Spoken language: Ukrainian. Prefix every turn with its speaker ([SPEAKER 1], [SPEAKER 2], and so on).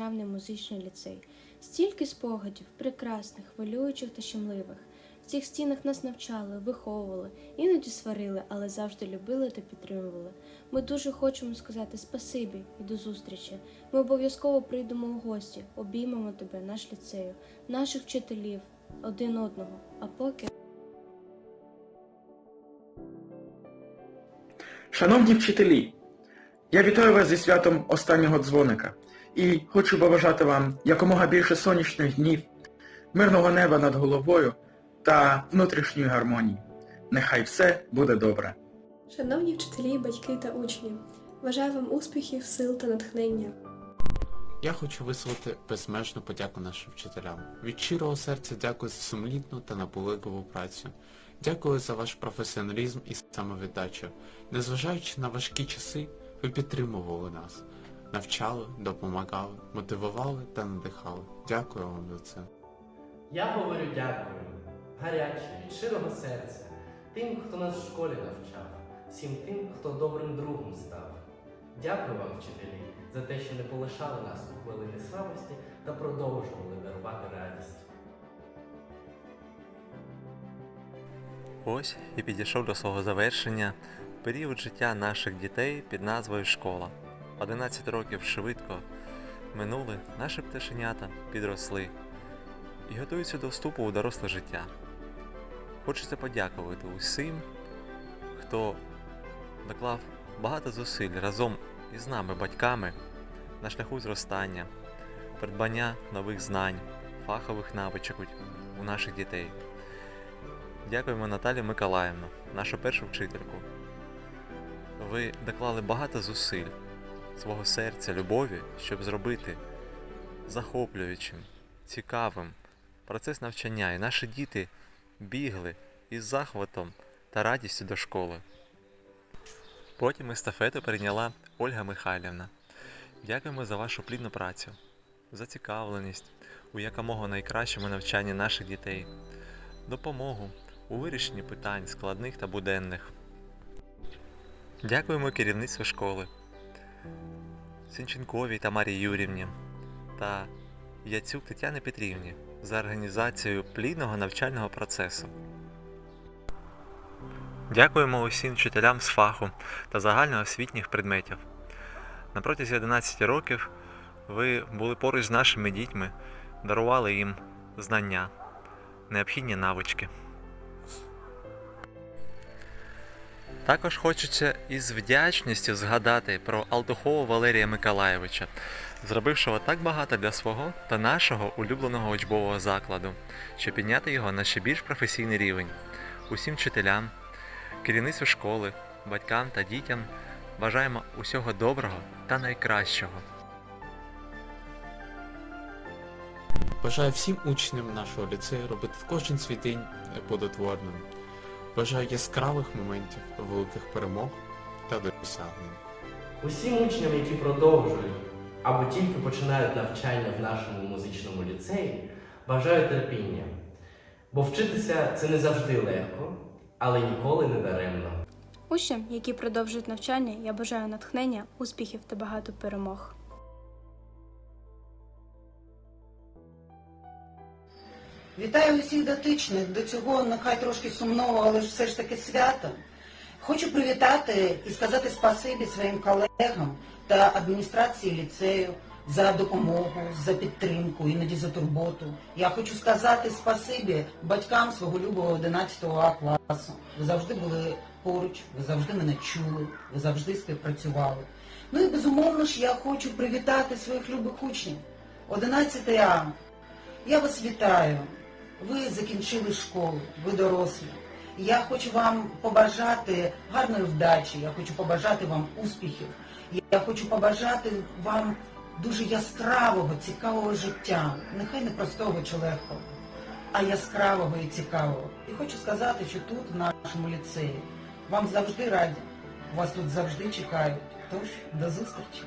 [SPEAKER 1] державний музичний ліцей. Стільки спогадів, прекрасних, хвилюючих та щемливих. В цих стінах нас навчали, виховували, іноді сварили, але завжди любили та підтримували. Ми дуже хочемо сказати спасибі і до зустрічі. Ми обов'язково прийдемо у гості, обіймемо тебе, наш ліцею, наших вчителів, один одного. А поки.
[SPEAKER 2] Шановні вчителі, я вітаю вас зі святом останнього дзвоника і хочу побажати вам якомога більше сонячних днів, мирного неба над головою та внутрішньої гармонії. Нехай все буде добре.
[SPEAKER 3] Шановні вчителі, батьки та учні, бажаю вам успіхів, сил та натхнення.
[SPEAKER 4] Я хочу висловити безмежну подяку нашим вчителям. Від щирого серця дякую за сумлітну та наполегливу працю. Дякую за ваш професіоналізм і самовіддачу. Незважаючи на важкі часи, ви підтримували нас, навчали, допомагали, мотивували та надихали. Дякую вам за це.
[SPEAKER 5] Я говорю дякую, гаряче, від щирого серця, тим, хто нас в школі навчав, всім тим, хто добрим другом став. Дякую вам, вчителі, за те, що не полишали нас у хвилини слабості та продовжували дарувати радість.
[SPEAKER 6] Ось і підійшов до свого завершення період життя наших дітей під назвою Школа. 11 років швидко минули, наші пташенята підросли і готуються до вступу у доросле життя. Хочеться подякувати усім, хто доклав багато зусиль разом із нами, батьками, на шляху зростання, придбання нових знань, фахових навичок у- наших дітей. Дякуємо Наталі Миколаївну, нашу першу вчительку. Ви доклали багато зусиль, свого серця, любові, щоб зробити захоплюючим, цікавим процес навчання, і наші діти бігли із захватом та радістю до школи. Потім естафету прийняла Ольга Михайлівна. Дякуємо за вашу плідну працю, зацікавленість у якомога найкращому навчанні наших дітей, допомогу у вирішенні питань складних та буденних. Дякуємо керівництву школи, Сінченковій та Марії Юрівні та Яцюк Тетяні Петрівні за організацію плідного навчального процесу. Дякуємо усім вчителям з фаху та загальноосвітніх предметів. На протязі 11 років ви були поруч з нашими дітьми, дарували їм знання, необхідні навички. Також хочеться із вдячністю згадати про Алтухова Валерія Миколаєвича, зробившого так багато для свого та нашого улюбленого учбового закладу, щоб підняти його на ще більш професійний рівень. Усім вчителям, керівництву школи, батькам та дітям бажаємо усього доброго та найкращого.
[SPEAKER 4] Бажаю всім учням нашого ліцею робити кожен свій день плодотворним. Бажаю яскравих моментів, великих перемог та досягнень.
[SPEAKER 5] Усім учням, які продовжують або тільки починають навчання в нашому музичному ліцеї, бажаю терпіння. Бо вчитися це не завжди легко, але ніколи не даремно.
[SPEAKER 1] Учням, які продовжують навчання, я бажаю натхнення, успіхів та багато перемог.
[SPEAKER 7] Вітаю усіх дотичних до цього нехай трошки сумного, але ж все ж таки свято. Хочу привітати і сказати спасибі своїм колегам та адміністрації ліцею за допомогу, за підтримку, іноді за турботу. Я хочу сказати спасибі батькам свого любого 11 А класу. Ви завжди були поруч, ви завжди мене чули, ви завжди співпрацювали. Ну і безумовно ж я хочу привітати своїх любих учнів. 11 А. Я вас вітаю. Ви закінчили школу, ви дорослі. Я хочу вам побажати гарної вдачі, я хочу побажати вам успіхів, я хочу побажати вам дуже яскравого, цікавого життя. Нехай не простого чи легкого, а яскравого і цікавого. І хочу сказати, що тут, в нашому ліцеї, вам завжди раді, вас тут завжди чекають. Тож, до зустрічі!